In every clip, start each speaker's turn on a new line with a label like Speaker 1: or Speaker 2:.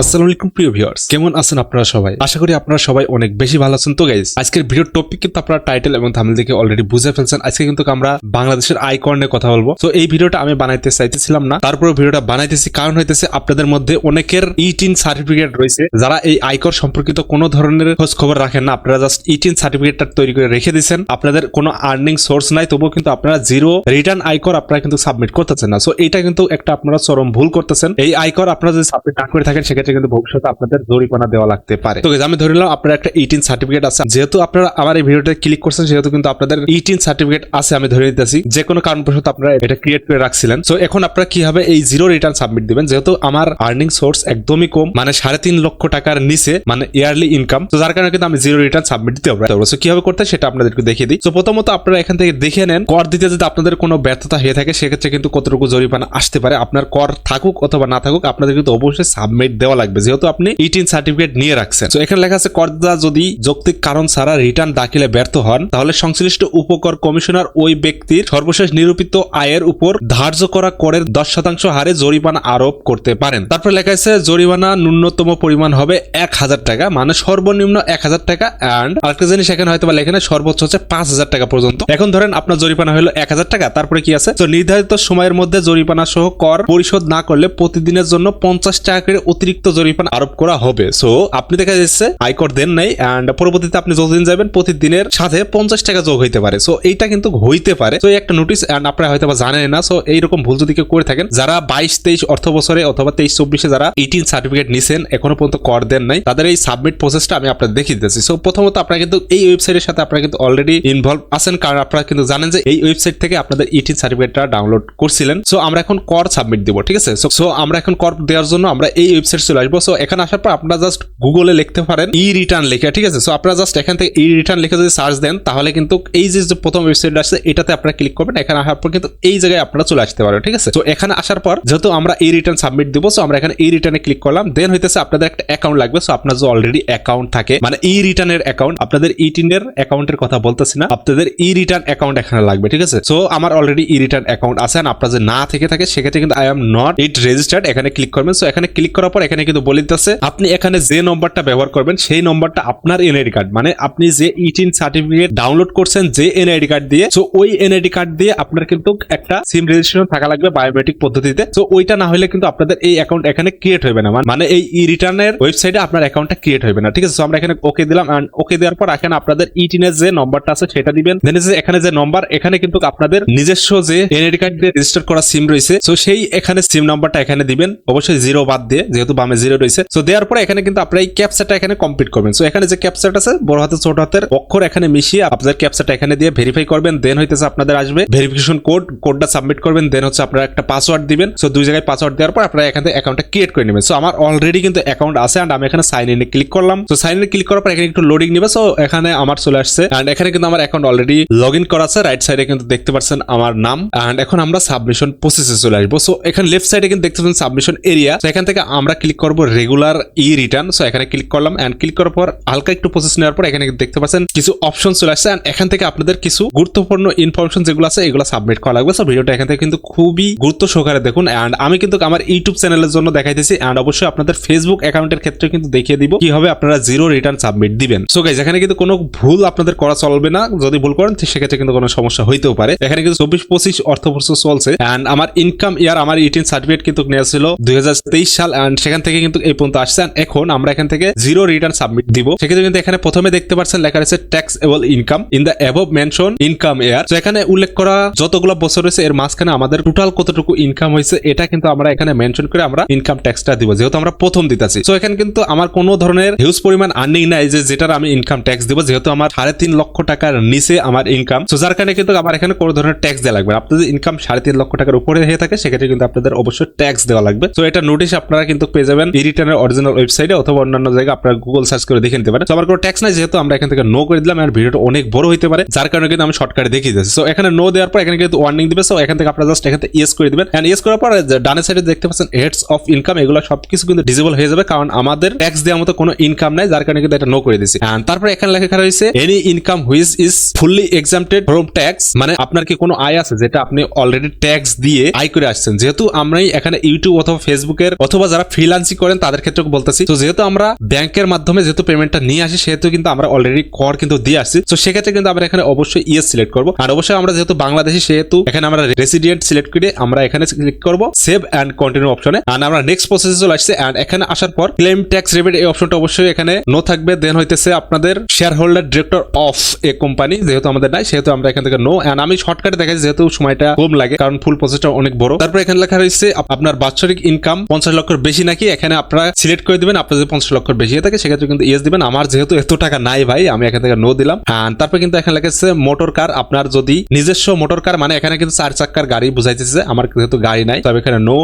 Speaker 1: আসসালামু আলাইকুম, প্রিয় ভিউয়ার্স। কেমন আছেন আপনারা সবাই? আশা করি আপনারা সবাই অনেক বেশি ভালো আছেন। তো গাইজ আজকের ভিডিওর টপিক কিন্তু আপনারা টাইটেল এবং থামেল দেখে অলরেডি বুঝে ফেলছেন। আজকে কিন্তু আমরা বাংলাদেশের আইকন নিয়ে কথা বলব। তো এই ভিডিওটা আমি বানাইতে চাইতেছিলাম না। তারপরে ভিডিওটা বানাইতেছি, কারণ হইতেছে আপনাদের মধ্যে অনেকের ইটিন সার্টিফিকেট রয়েছে। যারা এই আয়কর সম্পর্কিত কোনো ধরনের খোঁজ খবর রাখেন না, আপনারা জাস্ট ইটিন সার্টিফিকেটটা তৈরি করে রেখে দিচ্ছেন আপনাদের কোনো আর্নিং সোর্স নাই, তবুও কিন্তু আপনারা জিরো রিটার্ন আয়কর আপনারা কিন্তু সাবমিট করতেছেন না। সো এটা কিন্তু একটা আপনারা চরম ভুল করতেছেন। এই আয়কর আপনারা যদি সাবমিট না করে থাকেন, সেক্ষেত্রে কিন্তু ভবিষ্যতে আপনাদের জরিমানা দেওয়া লাগতে পারে। তো আমি ধরে নিলাম আপনার একটা ইটিন সার্টিফিকেট আছে। যেহেতু আপনারা আমার এই ভিডিওটা ক্লিক করছেন, সেহেতু কিন্তু আপনাদের ইটিন সার্টিফিকেট আছে আমি ধরে নিতেছি। যে কোনো কারণবশত আপনারা এটা ক্রিয়েট করে রাখছিলেন। সো এখন আপনারা কীভাবে এই জিরো রিটার্ন সাবমিট দিবেন? যেহেতু আমার আর্নিং সোর্স একদমই কম মানে সাড়ে তিন লক্ষ টাকার নিচে মানে ইয়ারলি ইনকাম তো যার কারণে কিন্তু আমি জিরো রিটার্ন সাবমিট দিতে পারব। সো কীভাবে করতে সেটা আপনাদেরকে দেখিয়ে দিই। তো প্রথমত আপনারা এখান থেকে দেখে নেন, কর দিতে যদি আপনাদের কোনো ব্যর্থতা হয়ে থাকে, সেক্ষেত্রে কিন্তু কতটুকু জরিমানা আসতে পারে, আপনার কর থাকুক অথবা না থাকুক, আপনাদের কিন্তু অবশ্যই সাবমিট দেওয়া লাগবে, যেহেতু আপনি ইটিন সার্টিফিকেট নিয়ে রাখছেন। তো এখানে লেখা আছে করদাতা যদি যৌক্তিক কারণ ছাড়া রিটার্ন দাখিলে ব্যর্থ হন, তাহলে সংশ্লিষ্ট উপকর কমিশনার ওই ব্যক্তির সর্বশেষ নিরূপিত আয়ের উপর ধার্য করা করের দশ শতাংশ হারে জরিমানা আরোপ করতে পারেন। তারপর লেখা আছে, জরিমানা ন্যূনতম পরিমাণ হবে এক হাজার টাকা মানে সর্বনিম্ন এক হাজার টাকা অ্যান্ড আরেকটা জিনিস এখানে হয়তো বা লেখা সর্বোচ্চ হচ্ছে পাঁচ হাজার টাকা পর্যন্ত। এখন ধরেন আপনার জরিমানা হলো এক হাজার টাকা, তারপরে কি আছে? তো নির্ধারিত সময়ের মধ্যে জরিমানা সহ কর পরিশোধ না করলে প্রতিদিনের জন্য পঞ্চাশ টাকা করে অতিরিক্ত জরিমানা আরোপ করা হবে। সো আপনি দেখা যাচ্ছে আয়কর দেন নাই অ্যান্ড পরবর্তীতে আপনি যতদিন যাবেন প্রতিদিনের সাথে পঞ্চাশ টাকা যোগ হইতে পারে। সো এইটা কিন্তু হইতে পারে। তো একটা নোটিস অ্যান্ড আপনারা হয়তো বা জানেন না। সো এইরকম ভুল যদি কেউ করে থাকেন, যারা বাইশ, তেইশ, অর্থ বছরে অথবা তেইশ, চব্বিশে যারা এইটিন সার্টিফিকেট নিছেন, এখনও পর্যন্ত কর দেন নাই, তাদের এই সাবমিট প্রসেসটা আমি আপনাদের দেখিয়ে দিতেছি। সো প্রথমত আপনারা কিন্তু এই ওয়েবসাইটের সাথে আপনারা কিন্তু অলরেডি ইনভলভ আছেন, কারণ আপনারা কিন্তু জানেন যে এই ওয়েবসাইট থেকে আপনাদের ইটিন সার্টিফিকেটটা ডাউনলোড করছিলেন। সো আমরা এখন কর সাবমিট দিব, ঠিক আছে? সো আমরা এখন কর দেওয়ার জন্য আমরা এই ওয়েবসাইট চলে আসব। সো এখানে আসার পর আপনারা জাস্ট গুগলে লিখতে পারেন ই রিটার্ন লেখা, ঠিক আছে? সো আপনারা জাস্ট এখান থেকে ই রিটার্ন লিখে যদি সার্চ দেন, তাহলে কিন্তু এই যে প্রথম ওয়েবসাইট আসছে, এটাতে আপনারা ক্লিক করবেন। এখানে আসার পর কিন্তু এই জায়গায় আপনারা চলে আসতে পারেন ঠিক আছে? তো এখানে আসার পর যেহেতু আমরা ই রিটার্ন সাবমিট দিব সো আমরা এখানে ই রিটার্নে ক্লিক করলাম। দেন হইতেছে আপনাদের একটা অ্যাকাউন্ট লাগবে। সো আপনার যে অলরেডি অ্যাকাউন্ট থাকে মানে ই রিটার্নের অ্যাকাউন্ট আপনাদের ই টিনের অ্যাকাউন্টের কথা বলতেছি না, আপনাদের ই রিটার্ন অ্যাকাউন্ট এখানে লাগবে, ঠিক আছে? সো আমার অলরেডি ই রিটার্ন অ্যাকাউন্ট আছে আপনার যে না থেকে থাকে, সেক্ষেত্রে কিন্তু I am not it registered এখানে ক্লিক করবেন। সো এখানে ক্লিক করার পর এখানে কিন্তু বলে দিতেছে আপনি এখানে যে নম্বরটা ব্যবহার করবেন, সেই নম্বরটা আপনার এনআইডি কার্ড মানে আপনি যে ইটিন সার্টিফিকেট ডাউনলোড করছেন, যে এনআইডি কার্ড দিয়ে সো ওই এনআইডি কার্ড দিয়ে আপনার কিন্তু একটা সিম রেজিস্ট্রেশন থাকা লাগবে বায়োমেট্রিক পদ্ধতিতে। সো ওইটা না হলে কিন্তু আপনাদের এই অ্যাকাউন্ট এখানে ক্রিয়েট হবে না। মানে- মানে এই ই রিটার্নের ওয়েবসাইটে আপনার অ্যাকাউন্টটা ক্রিয়েট হবে না। ঠিক আছে? আমরা এখানে ওকে দিলাম ওকে দেওয়ার পর এখানে আপনাদের ইটিনের যে নম্বরটা আছে, সেটা দিবেন। দেন এখানে যে নম্বর এখানে কিন্তু আপনাদের নিজস্ব যে এনআইডি কার্ড দিয়ে রেজিস্টার করা সিম রয়েছে সো সেই এখানে সিম নাম্বারটা এখানে দিবেন। অবশ্যই জিরো বাদ দিয়ে, যেহেতু বামে জিরো রয়েছে। সো দেওয়ার পরে এখানে কিন্তু আপনার এই ক্যাপচাটা এখানে কমপ্লিট করবেন। সো এখানে যে ক্যাপচাট আছে, বড় হাতে ছোট হাতের অক্ষর এখানে মিশিয়ে আপনাদের ক্যাপচাটা এখানে দিয়ে ভেরিফাই করবেন দেন হইতেছে আপনাদের আসবে ভেরিফিকেশন কোড কোডটা সাবমিট করবেন দেন হচ্ছে আপনারা একটা পাসওয়ার্ড দিবেন। সো দুই জায়গায় পাসওয়ার্ড দেওয়ার পর আপনারা এখান থেকে অ্যাকাউন্টটা ক্রিয়েট করে নেবেন। সো আমার অলরেডি কিন্তু অ্যাকাউন্ট আছে এন্ড আমি এখানে সাইন ইনে ক্লিক করলাম। তো সাইন ইনে ক্লিক করার পর এখানে একটু লোডিং নেবে। সো এখানে আমার চলে আসছে এন্ড এখানে কিন্তু আমার অ্যাকাউন্ট অলরেডি লগ ইন করা আছে। রাইট সাইডে কিন্তু দেখতে পাচ্ছেন আমার নাম এন্ড এখন আমরা সাবমিশন প্রসেসে চলে আসব। সো এখানে লেফট সাইডে কিন্তু দেখতে পাচ্ছেন সাবমিশন এরিয়া তো এখান থেকে আমরা ক্লিক করব রেগুলার ই রিটার্ন সো এখানে ক্লিক করলাম এন্ড ক্লিক করার পর হালকা একটু প্রসেস নেওয়ার পর এখানে দেখতে পাচ্ছেন কিছু অপশন চলে আসছে and এখান থেকে আপনাদের কিছু গুরুত্বপূর্ণ ইনফরমেশন যেগুলো আছে, এগুলো সাবমিট করা লাগবে। সো ভিডিওটা এখান থেকে কিন্তু খুবই গুরুত্ব সহকারে দেখুন এন্ড আমি কিন্তু আমার ইউটিউব চ্যানেলের জন্য দেখাইতেছি এন্ড অবশ্যই আপনাদের ফেসবুক অ্যাকাউন্টের ক্ষেত্রে কিন্তু দেখিয়ে দিব কীভাবে আপনারা জিরো রিটার্ন সাবমিট দিবেন। সো গাইজ এখানে কিন্তু কোনো ভুল আপনাদের করা চলবে না। যদি ভুল করেন সেক্ষেত্রে কিন্তু কোনো সমস্যা হইতেও পারে। এখানে কিন্তু চব্বিশ পঁচিশ অর্থ বছর চলছে এন্ড আমার ইনকাম ইয়ার আমার ইটিন সার্টিফিকেট কিন্তু নেওয়া ছিল দুই হাজার তেইশ সাল এন্ড সেখান থেকে কিন্তু এই পর্যন্ত আসছে এখন আমরা এখান থেকে জিরো রিটার্ন সাবমিট দিব। সেক্ষেত্রে কিন্তু এখানে প্রথমে দেখতে পাচ্ছেন লেখা রয়েছে taxable income in the above mention income year তো এখানে উল্লেখ করা যতগুলো বছর রয়েছে, এর মাঝখানে আমাদের টোটাল কতটুকু ইনকাম হয়েছে, এটা কিন্তু আমরা এখানে মেনশন করে আমরা ইনকাম ট্যাক্সটা দিব, যেহেতু আমরা প্রথম দিতেছি। তো এখানে কিন্তু আমার কোনো ধরনের হিউজ পরিমাণ আর্নিং নাই যে যেটার আমি ইনকাম ট্যাক্স দিব, যেহেতু আমার সাড়ে তিন লক্ষ টাকার নিচে আমার ইনকাম তো যার কারণে কিন্তু আমার এখানে কোনো ধরনের ট্যাক্স দেওয়া লাগবে আপনাদের ইনকাম সাড়ে তিন লক্ষ টাকার উপরে হয়ে থাকে, সেক্ষেত্রে কিন্তু আপনাদের অবশ্যই ট্যাক্স দেওয়া লাগবে। তো এটা নোটিশ আপনারা কিন্তু পেয়ে যাবেন ই রিটার্নের অরিজিনাল ওয়েবসাইটে অথবা অন্যান্য জায়গায় আপনারা গুগল সার্চ করে দেখে নিতে পারেন। আমার কোনো ট্যাক্স নাই, যেহেতু আমরা এখান থেকে নো করে দিলাম আর ভিডিওটা অনেক বড় হতে পারে, যার কারণে কিন্তু আমি শর্টকাটে দেখিয়ে দিচ্ছি সো এখানে নো দেওয়ার পর এখানে কিন্তু ওয়ার্নিং দিবে। সো এখান থেকে আপনারা জাস্ট এখান থেকে ইয়েস করে দিবেন। এন্ড ইয়েস করার পর ডানে সাইডে দেখতে পাচ্ছেন হেডস অফ ইনকাম এগুলো সবকিছু কিন্তু ডিজেবল হয়ে যাবে, কারণ আমাদের ট্যাক্স দেওয়ার মতো কোনো ইনকাম নাই, যার কারণে কিন্তু এটা নো করে দিছি এন্ড তারপরে এখানে লেখা রয়েছে any income which is fully exempted from tax মানে আপনার কি কোনো আয় আছে যেটা আপনি অলরেডি ট্যাক্স দিয়ে আয় করে আসছেন? যেহেতু আমরাই এখানে ইউটিউব অথবা ফেসবুকের অথবা যারা ফ্রিল্যান্স ফ্রিলান্সিং করেন, তাদের ক্ষেত্রে বলতেছি। তো যেহেতু আমরা ব্যাংকের মাধ্যমে যেহেতু পেমেন্টটা নিয়ে আসি, সেহেতু কিন্তু আমরা অলরেডি কর কিন্তু দিয়ে আসছি। তো সেক্ষেত্রে কিন্তু আমরা এখানে অবশ্যই ইয়েস সিলেক্ট করব। আর অবশ্যই আমরা যেহেতু বাংলাদেশি, সেহেতু এখানে আমরা রেসিডেন্ট সিলেক্ট করে আমরা এখানে ক্লিক করব সেভ অ্যান্ড কন্টিনিউ অপশনে আর আমরা নেক্সট প্রসেসে চলে আসছে। অ্যান্ড এখানে আসার পর ক্লেম ট্যাক্স রেবেট এই অপশনটা অবশ্যই এখানে নো থাকবে। দেন হইতেছে আপনাদের shareholder director of a company যেহেতু আমাদের নাই, সেহেতু আমরা এখান থেকে নো অ্যান্ড আমি শর্টকাটে দেখাচ্ছি যেহেতু সময়টা কম লাগে, কারণ ফুল প্রসেসটা অনেক বড়। তারপর এখানে লেখা রয়েছে, আপনার বাৎসরিক ইনকাম পঞ্চাশ লক্ষের বেশি নাকি এখানে আপনারা সিলেক্ট করে দিবেন আপনার যদি পঞ্চাশ লক্ষের বেশি থাকে, সেক্ষেত্রে কিন্তু ইয়েস দিবেন। আমার যেহেতু এত টাকা নাই ভাই, আমি এখান থেকে নো দিলাম। তারপর কিন্তু এখানে লেগেছে মোটর কার আপনার যদি নিজস্ব মোটর কার মানে এখানে কিন্তু চার চাক্কার গাড়ি বুঝাইতেছে, আমার যেহেতু গাড়ি নাই, তবে এখানে নো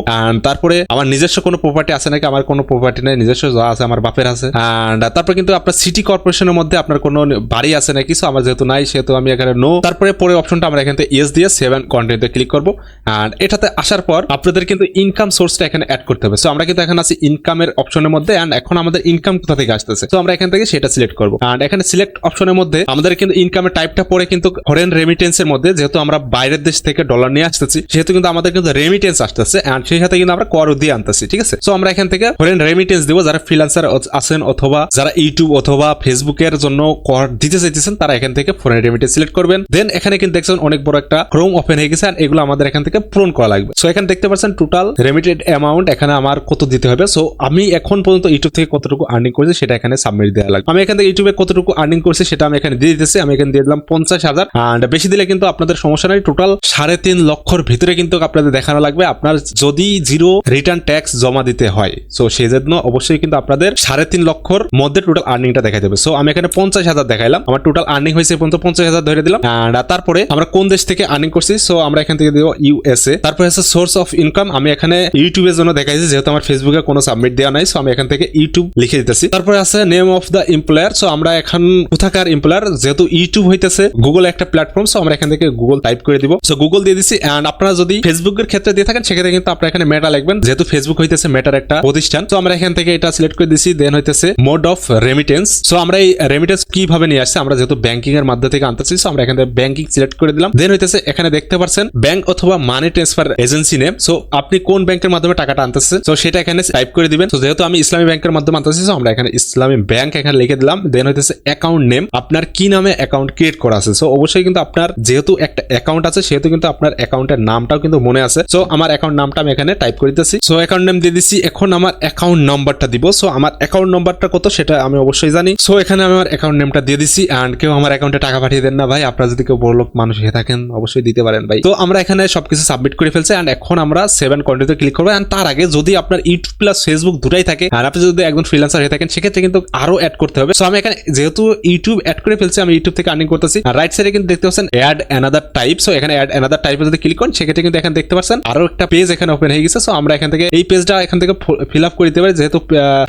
Speaker 1: তারপরে আমার নিজস্ব কোনো প্রপার্টি আছে নাকি? আমার কোনো প্রপার্টি নাই, নিজস্ব যা আছে আমার বাপের আছে। অ্যান্ড তারপর কিন্তু আপনার সিটি কর্পোরেশনের মধ্যে আপনার কোনো বাড়ি আছে নাকি? সো আমার যেহেতু নাই, সেহেতু আমি এখানে নো তারপরে পরে অপশনটা আমরা এখান থেকে ইয়েস দিয়ে সেভেন কন্টেন্টে ক্লিক করব। অ্যান্ড এটাতে আসার পর আপনাদের কিন্তু ইনকাম সোর্সটা এখানে অ্যাড করতে হবে। সো আমরা কিন্তু এখন আছি ইনকামের অপশনের মধ্যে অ্যান্ড এখন আমাদের ইনকাম কোথা থেকে আসতেছে? তো আমরা এখান থেকে সেটা সিলেক্ট করব। অ্যান্ড এখানে সিলেক্ট অপশনের মধ্যে, আমাদের কিন্তু ইনকামের টাইপটা পরে কিন্তু ফরেন রেমিটেন্সের মধ্যে, যেহেতু আমরা বাইরের দেশ থেকে ডলার নিয়ে আসতেছি, সেহেতু কিন্তু আমাদের কিন্তু রেমিটেন্স আসতেছে অ্যান্ড সেই সাথে কিন্তু আমরা কর দিয়ে আনতেছি, ঠিক আছে? সো আমরা এখান থেকে ফরেন রেমিটেন্স দিব, যারা ফ্রিলান্সার আছেন অথবা যারা ইউটিউব অথবা ফেসবুকের জন্য কর দিতে চাইতেছেন, তারা এখান থেকে ফরেন রেমিটেন্স সিলেক্ট করবেন। দেন এখানে কিন্তু দেখছেন অনেক বড় একটা ক্রোম ওপেন হয়ে গেছে এগুলো আমাদের এখান থেকে পূরণ করা লাগবে। সো এখানে দেখতে পাচ্ছেন টোটাল রেমিটেড অ্যামাউন্ট এখানে আমার কত দিতে হবে? সো আমি এখন পর্যন্ত ইউটিউব থেকে কতটুকু আর্নিং করেছি সেটা এখানে সাবমিট দেওয়া লাগবে। আমি এখান থেকে ইউটিউবে কতটুকু আর্নিং করছি সেটা আমি এখানে দিয়ে দিতেছি। আমি এখানে দিয়ে দিলাম পঞ্চাশ হাজার। অ্যান্ড বেশি দিলে কিন্তু আপনাদের সমস্যা নাই। টোটাল সাড়ে তিন লক্ষর ভিতরে কিন্তু আপনাদের দেখানো লাগবে। আপনার যদি জিরো রিটার্ন ট্যাক্স জমা দিতে হয় সো সেই জন্য অবশ্যই কিন্তু আপনাদের সাড়ে তিন লক্ষর মধ্যে টোটাল আর্নিংটা দেখা যাবে সো আমি এখানে পঞ্চাশ হাজার দেখাইলাম। আমার টোটাল আর্নিং হয়েছে পর্যন্ত পঞ্চাশ হাজার ধরে দিলাম। অ্যান্ড তারপরে আমরা কোন দেশ থেকে আর্নিং করছি? সো আমরা এখান থেকে দিব ইউএসএ তারপরে হচ্ছে সোর্স অফ ইনকাম আমি এখানে ইউটিউবের জন্য দেখাইছি, যেহেতু আমার ফেসবুকে কোনো সাবমিট দেওয়া নাই সো আমি এখান থেকে ইউটিউব লিখে দিতেছি। তারপরে আছে name of the employer so আমরা এখন কোথাকার এমপ্লয়ার যেহেতু ইউটিউব হইতেছে গুগল একটা প্ল্যাটফর্ম সো আমরা এখান থেকে গুগল টাইপ করে দিব। সো গুগল দিয়ে দিছি অ্যান্ড আপনারা যদি ফেসবুকের ক্ষেত্রে দিয়ে থাকেন, সেক্ষেত্রে কিন্তু আপনারা এখানে মেটা লিখবেন। যেহেতু ফেসবুক হইতেছে মেটার একটা প্রতিষ্ঠান তো আমরা এখান থেকে এটা সিলেক্ট করে দিছি দেন হইতেছে মোড অফ রেমিটেন্স সো আমরা এই রেমিটেন্স কীভাবে নিয়ে আসছি, আমরা যেহেতু ব্যাংকিং এর মাধ্যমে থেকে আনতেছি সো আমরা এখান ব্যাংকিং সিলেক্ট করে দিলাম। দেন হইতেছে, এখানে দেখতে পাচ্ছেন ব্যাংক অথবা money transfer agency name so আপনি কোন ব্যাংকের মাধ্যমে টাকাটা আনতেছে তো সেটা এখানে টাইপ করে দিবেন। তো যেহেতু আমি ইসলামী ব্যাংকের মাধ্যমে আনতেছি, so আমরা এখানে ইসলামী ব্যাংক এখানে লিখে দিলাম। দেন হইতেছে অ্যাকাউন্ট নেম আপনার কি নামে অ্যাকাউন্ট ক্রিয়েট করা আছে? সো অবশ্যই কিন্তু আপনার যেহেতু একটা অ্যাকাউন্ট আছে, সেহেতু কিন্তু আপনার অ্যাকাউন্টের নামটাও কিন্তু মনে আছে। সো আমার অ্যাকাউন্ট নামটা আমি এখানে টাইপ করে দিতেছি সো অ্যাকাউন্ট নেম দিয়ে দিচ্ছি এখন আমার অ্যাকাউন্ট নাম্বারটা দিব। সো আমার অ্যাকাউন্ট নাম্বারটা কত সেটা আমি অবশ্যই জানি। সো এখানে আমি আমার অ্যাকাউন্ট নেমটা দিয়ে দিচ্ছি অ্যান্ড কেউ আমার অ্যাকাউন্টে টাকা পাঠিয়ে দেন না ভাই। আপনারা যদি কেউ বড় লোক মানুষ হয়ে থাকেন, অবশ্যই দিতে পারেন ভাই। তো আমরা এখানে সবকিছু সাবমিট করে ফেলছি অ্যান্ড এখন আমরা সেভেন কন্টিনিউতে ক্লিক করব। অ্যান্ড তার আগে যদি আপনার ইউটিউব প্লাস ফেসবুক দুটাই থাকে। আর আপনি যদি একজন ফ্রিল্যান্সার হয়ে থাকেন, সেক্ষেত্রে কিন্তু আরও অ্যাড করতে হবে। সো আমি এখানে যেহেতু ইউটিউব অ্যাড করে ফেলছি, আমি ইউটিউব থেকে আর্নিং করতেছি। আর রাইট সাইডে কিন্তু দেখতে পাচ্ছেন অ্যাড অ্যানাদার টাইপ সো এখানে অ্যাড অ্যানাদার টাইপে যদি ক্লিক করেন, সেক্ষেত্রে কিন্তু এখানে দেখতে পাচ্ছেন, আরও একটা পেজ এখানে ওপেন হয়ে গেছে। সো আমরা এখান থেকে এই পেজটা এখান থেকে ফিল আপ করে দিতে পারি। যেহেতু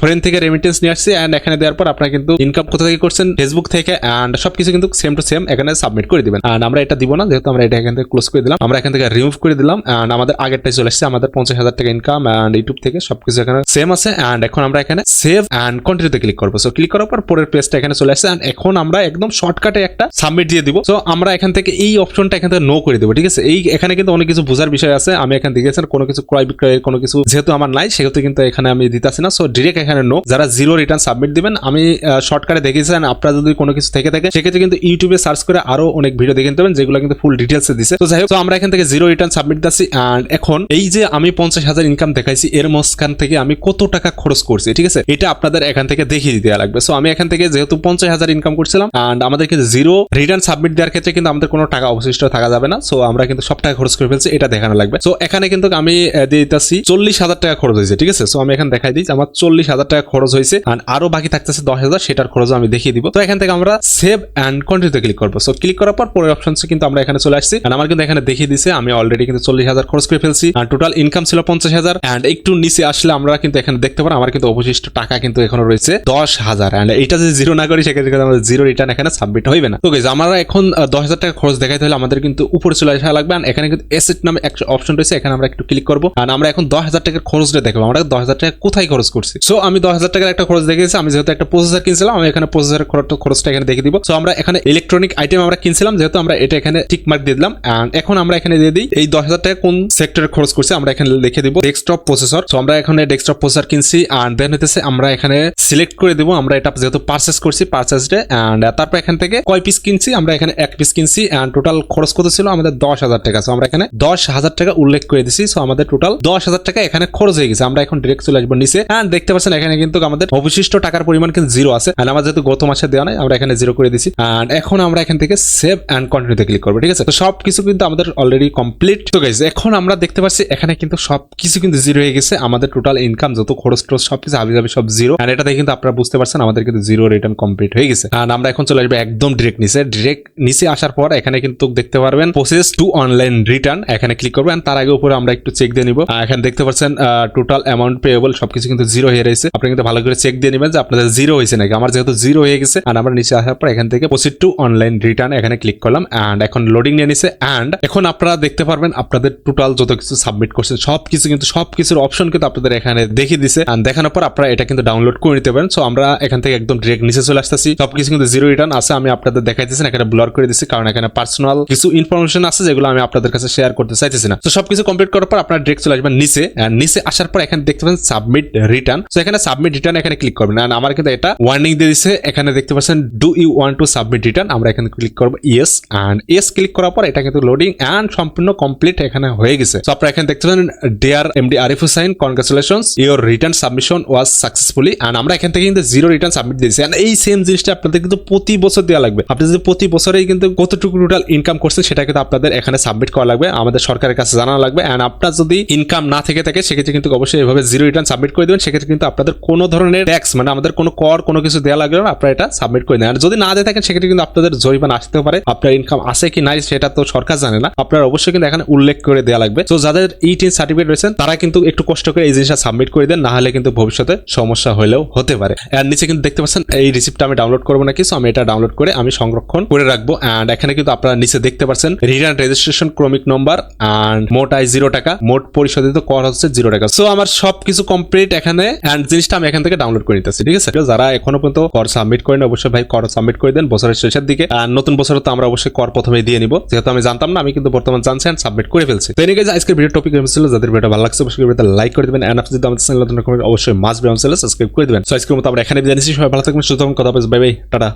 Speaker 1: ফরেন থেকে রেমিটেন্স নিয়ে আসছি অ্যান্ড এখানে দেওয়ার পর আপনারা কিন্তু ইনকাম কোথা থেকে করছেন ফেসবুক থেকে অ্যান্ড সবকিছু কিন্তু সেম টু সেম এখানে সাবমিট করে দিবেন। অ্যান্ড আমরা এটা দিব না, যেহেতু আমরা এটা এখান থেকে ক্লোজ করে দিলাম। আমরা এখান থেকে রিমুভ করে দিলাম অ্যান্ড আমাদের আগেরটাই চলে আসছে আমাদের পঞ্চাশ হাজার টাকা ইনকাম অ্যান্ড ইউটিউব থেকে সবকিছু এখানে সেম আছে অ্যান্ড এখন আমরা এখানে সেভ অ্যান্ড কন্টিনিউতে ক্লিক করব। সো ক্লিক করার পর পরের পেজটা এখানে চলে আসছে অ্যান্ড এখন আমরা একদম শর্টকাটে একটা সাবমিট দিয়ে দিব। সো আমরা এখান থেকে এই অপশনটা এখান থেকে নো করে দেবো, ঠিক আছে? এই এখানে কিন্তু অনেক কিছু বোঝার বিষয় আছে। আমি এখানে দেখেছেন কোনো কিছু ক্রয় বিক্রয়ের কোনো কিছু যেহেতু আমার নাই, সেহেতু কিন্তু এখানে আমি দিতেছি না। সো ডিরেক্ট এখানে নো যারা জিরো রিটার্ন সাবমিট দিবেন, আমি শর্টকাটে দেখেছেন আপনারা যদি কোনো কিছু থেকে থাকে, সেক্ষেত্রে কিন্তু ইউটিউবে সার্চ করে আরও অনেক ভিডিও দেখে নিতে পারেন, যেগুলো কিন্তু ফুল ডিটেলসে দিছে। তো যাই হোক আমরা এখান থেকে জিরো রিটার্ন সাবমিট দিচ্ছি অ্যান্ড এখন এই যে আমি পঞ্চাশ হাজার ইনকাম দেখাইছি, এর মাঝখান থেকে আমি কত টাকা খরচ করছি, ঠিক আছে? এটা আপনাদের এখান থেকে দেখিয়ে দিতে লাগবে। সো আমি এখান থেকে যেহেতু পঞ্চাশ হাজার ইনকাম করছিলাম অ্যান্ড আমাদের কিন্তু জিরো রিটার্ন সাবমিট দেওয়ার ক্ষেত্রে কিন্তু আমাদের কোনো টাকা অবশিষ্ট থাকা যাবে না। সো আমরা কিন্তু সব টাকা খরচ করে ফেলছি, এটা দেখানো লাগবে। সো এখানে কিন্তু আমি দিয়ে দিতেছি চল্লিশ হাজার টাকা খরচ হয়েছে, ঠিক আছে? সো আমি এখানে দেখাই দিই আমার চল্লিশ হাজার টাকা খরচ হয়েছে আর আরও বাকি থাকতেছে দশ হাজার, সেটার খরচ আমি দেখিয়ে দিব। তো, এখান থেকে আমরা সেভ অ্যান্ড কন্টিনিউতে ক্লিক করব। সো ক্লিক করার পর পরের অপশনস কিন্তু আমরা এখানে চলে আসছি আর আমার কিন্তু এখানে দেখিয়ে দিছে, আমি অলরেডি কিন্তু চল্লিশ হাজার খরচ করে ফেলছি আর টোটাল ইনকাম ছিল পঞ্চাশ হাজার অ্যান্ড একটু নিচে আসলে আমরা কিন্তু এখানে দেখতে পারো, আমার কিন্তু অবশিষ্ট টাকা কিন্তু এখনও রয়েছে দশ হাজার। অ্যান্ড এটা যদি জিরো না করি, সেক্ষেত্রে কিন্তু আমাদের জিরো রিটার্ন এখানে সাবমিট হইবে না। তো আমরা এখন দশ হাজার টাকা খরচ দেখাইতে হলে আমাদের কিন্তু উপরে চলে আসা লাগবে। And এখানে কিন্তু এসেট নামে একটা অপশন রয়েছে, এখানে আমরা একটু ক্লিক করব। আর আমরা এখন দশ হাজার টাকার খরচটা দেখব। আমরা দশ হাজার টাকা কোথায় খরচ করছি? সো আমি দশ হাজার টাকার একটা খরচ দেখেছি আমি যেহেতু একটা প্রসেসর কিনছিলাম, আমি এখানে প্রসেসরের খরচটা এখানে দেখে দিব। সো আমরা এখানে ইলেকট্রনিক আইটেম আমরা কিনছিলাম, যেহেতু আমরা এটা এখানে টিক মার্ক দিয়ে দিলাম। And এখন আমরা এখানে দিয়ে দিই, এই দশ হাজার টাকা কোন সেক্টরে খরচ করছে, আমরা এখানে লিখে দিব। ডেস্কটপ প্রসেসর সো আমরা এখানে এক্সট্রা প্রচার কিনছি আর দেন হইতেছে আমরা এখানে সিলেক্ট করে দেবো, আমরা এটা যেহেতু পারচেস করছি পারচেস ডে অ্যান্ড তারপর এখান থেকে কয় পিস কিনছি, আমরা এখানে এক পিস কিনছি অ্যান্ড টোটাল খরচ কত ছিল? আমাদের দশ হাজার টাকা। সো আমরা এখানে দশ হাজার টাকা উল্লেখ করে দিছি। সো আমাদের টোটাল দশ হাজার টাকা এখানে খরচ হয়ে গেছে। আমরা এখন ডিরেক্ট চলে আসব নিচে। অ্যান্ড দেখতে পাচ্ছেন, এখানে কিন্তু আমাদের অবশিষ্ট টাকার পরিমাণ কিন্তু জিরো আছে। অ্যান্ড আমার যেহেতু গত মাসে দেওয়া নাই, আমরা এখানে জিরো করে দিছি। অ্যান্ড এখন আমরা এখান থেকে সেভ অ্যান্ড কন্টিনিউতে ক্লিক করব, ঠিক আছে? তো সব কিছু কিন্তু আমাদের অলরেডি কমপ্লিট তো গেছে এখন আমরা দেখতে পাচ্ছি, এখানে কিন্তু সব কিছু কিন্তু জিরো হয়ে গেছে। আমাদের টোটাল ইনকাম যত খরচ টরচ সব কিছু হাবি যাবে সব জিরো অ্যান্ড এটাতে কিন্তু আপনারা বুঝতে পারছেন, আমাদের কিন্তু জিরো রিটার্ন কমপ্লিট হয়ে গেছে। অ্যান্ড আমরা এখন চলে আসব একদম ডিরেক্ট নিচে। ডিরেক্ট নিচে আসার পর এখানে কিন্তু দেখতে পারবেন প্রসেস টু অনলাইন রিটার্ন এখানে ক্লিক করবেন, তার আগে উপরে আমরা একটু চেক দিয়ে নিব। এখানে দেখতে পাচ্ছেন টোটাল অ্যামাউন্ট পেয়েবল সবকিছু কিন্তু জিরো হয়ে রয়েছে। আপনি কিন্তু ভালো করে চেক দিয়ে নেবেন যে আপনাদের জিরো হয়েছে নাকি। আমার যেহেতু জিরো হয়ে গেছে, আর আমরা নিচে আসার পর এখান থেকে প্রসিড টু অনলাইন রিটার্ন এখানে ক্লিক করলাম। অ্যান্ড এখন লোডিং নিয়ে নিছে। অ্যান্ড এখন আপনারা দেখতে পারবেন, আপনাদের টোটাল যত কিছু সাবমিট করছেন সব কিছু কিন্তু সব কিছুর অপশন কিন্তু আপনাদের এখানে দেখিয়ে দিছে। দেখানোর পর আপনারা এটা কিন্তু ডাউনলোড করে নিতে পারেন। সো আমরা এখান থেকে একদম ডিরেক্ট নিচে চলে আসতেছি। সবকিছু কিন্তু জিরো রিটার্ন আছে। আমি আপনাদের দেখাইতেছি এখানে ব্লর করে দিচ্ছি কারণ এখানে পার্সোনাল কিছু ইনফরমেশন আছে যেগুলো আমি আপনাদের কাছে শেয়ার করতে চাইতেছি না। তো সবকিছু কমপ্লিট করার পর আপনারা ডিরেক্ট চলে আসবেন নিচে। নিচে আসার পর এখানে দেখতে পাচ্ছেন সাবমিট রিটার্ন তো এখানে সাবমিট রিটার্ন এখানে ক্লিক করবেন। And আমার কিন্তু এটা ওয়ার্নিং দিয়ে দিচ্ছে এখানে দেখতে পাচ্ছেন do you want to submit return আমরা এখানে ক্লিক করব ইয়েস অ্যান্ড ইয়েস ক্লিক করার পর এটা কিন্তু লোডিং অ্যান্ড সম্পূর্ণ কমপ্লিট এখানে হয়ে গেছে। তো আপনারা এখানে দেখতে পাচ্ছেন dear MD Arif Hussain congratulation your return submission was successfully and আমরা এখান থেকে কিন্তু জিরো রিটার্ন সাবমিট দিয়েছি। And এই সেম জিনিসটা আপনাদের কিন্তু প্রতি বছর দেওয়া লাগবে। আপনি যদি প্রতি বছরেই কিন্তু কতটুকু টোটাল ইনকাম করছেন সেটা কিন্তু আপনাদের এখানে সাবমিট করা লাগবে, আমাদের সরকারের কাছে জানানো লাগবে। অ্যান্ড আপনার যদি ইনকাম না থেকে থাকে, সেক্ষেত্রে কিন্তু অবশ্যই এভাবে জিরো রিটার্ন সাবমিট করে দেবেন। সেক্ষেত্রে কিন্তু আপনাদের কোনো ধরনের ট্যাক্স মানে আমাদের কোনো কর, কোনো কিছু দেওয়া লাগবে না আপনারা এটা সাবমিট করে দেন। যদি না দিয়ে থাকেন, সেক্ষেত্রে কিন্তু আপনাদের জরিমানা আসতেও পারে। আপনার ইনকাম আছে কি নাই, সেটা তো সরকার জানে না। আপনার অবশ্যই কিন্তু এখানে উল্লেখ করে দেওয়া লাগবে। তো যাদের ই টিন সার্টিফিকেট রয়েছেন, তারা কিন্তু একটু কষ্ট করে এই জিনিসটা সাবমিট করে দেন না হলে কিন্তু ভবিষ্যতে সমস্যা হলেও হতে পারে। আর নিচে কিন্তু দেখতে পাচ্ছেন, এই রিসিপ্টটা আমি ডাউনলোড করব নাকি? সো আমি এটা ডাউনলোড করে আমি সংরক্ষণ করে রাখব। অ্যান্ড এখানে কিন্তু আপনারা নিচে দেখতে পাচ্ছেন রিটার্ন রেজিস্ট্রেশন ক্রমিক নম্বর অ্যান্ড মোট আয় জিরো টাকা, মোট পরিশোধিত কর হচ্ছে জিরো টাকা। সো আমার সবকিছু কমপ্লিট এখানে অ্যান্ড জিনিসটা আমি এখান থেকে ডাউনলোড করে নিতেছি, ঠিক আছে? যারা এখনও পর্যন্ত কর সাবমিট করেন, অবশ্যই ভাই কর সাবমিট করে দেন, বছরের শেষের দিকে। আর নতুন বছরে তো আমরা অবশ্যই কর প্রথমে দিয়ে নিব। যেহেতু আমি জানতাম না, আমি কিন্তু বর্তমান জানছি অ্যান্ড সাবমিট করে ফেলছি। তো এনিকে আজকের ভিডিও টপিক ছিল যাদের ভিডিও ভালো লাগছে, অবশ্যই ভিডিওতে লাইক করে দেবেন অ্যান্ড আপনি যদি আমাদের চ্যানেল নতুন রকমের অবশ্যই মাস ব্রাউন চ্যানেল সাবস্ক্রাইব করে দেবেন। সো আজকের মতো আমরা এখানে বিদায় নিচ্ছি। সবাই ভালো থাকবেন সুতরাং কথা বলছি। Bye bye tata.